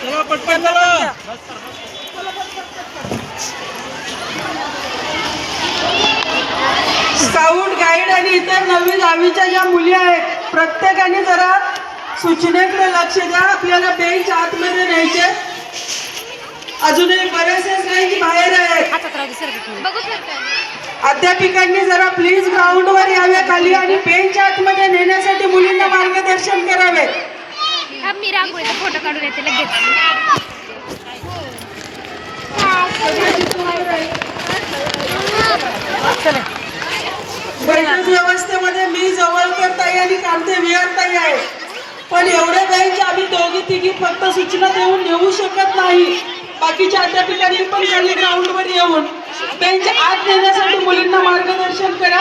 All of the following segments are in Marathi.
चला पटपट चला स्काउट गाईड आणि इतर नवी दहावीच्या ज्या मुली आहेत प्रत्येकाने जरा सूचनेकडे लक्ष द्या. आपल्याला बेंच आतमध्ये न्यायचे. अजूनही बरेचसे बेंच बाहेर आहेत अध्यापिकांनी जरा प्लीज ग्राउंडवर यावे खाली आणि बेंच आतमध्ये नेण्यासाठी मुलींना मार्गदर्शन करावे. मी रांगोळीचा फोटो काढून येते लगेच. बैठक व्यवस्थेमध्ये मी जवळकर ताई आणि कामते विहार ताई आहे पण एवढे बेंच आम्ही दोघी तिघी फक्त सूचना देऊन नेऊ शकत नाही. बाकीच्या अध्यापिकांनी पण खाली ग्राउंडवर येऊन बेंच आत नेण्यासाठी मुलींना मार्गदर्शन करा.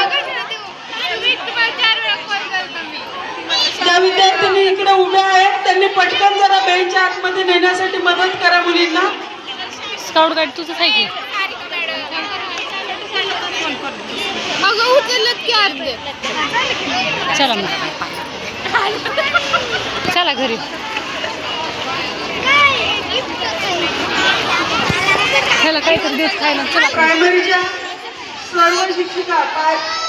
ज्या विद्यार्थ्यांनी इकडे उभ्या आहेत त्यांनी पटकन जरा बेंच आतमध्ये नेण्यासाठी मदत करा मुलींना. स्काउट गाईड तुझंच आहे की? अगं उचलत की अर्धे. चला मग. चला घरी. ह्याला काहीतरी देत खायला. चला. प्रायमरीच्या सर्व शिक्षिका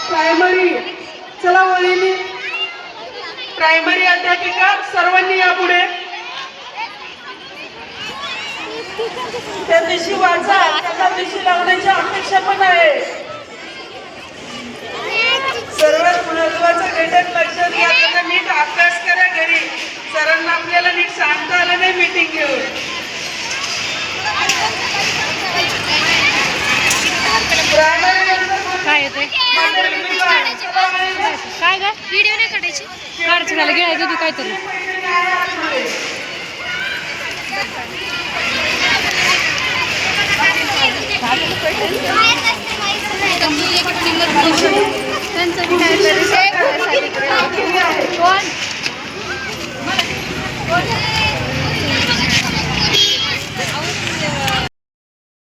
प्रायमरी चला वळीने प्रायमरी अध्यापिका सर्वांनी या पुढे त्या दिवशी वाचा त्या दिशी लावण्याची अपेक्षा पण आहे. सर्वात महत्त्वाचा घटक लक्षात घ्या त्यांना नीट अभ्यास करा घरी. सरांना आपल्याला नीट सांगता आलं नाही मीटिंग घेऊन प्रायमरी नंतर काय ग? व्हिडिओ नाही काढायची. काढची झालं तू काहीतरी.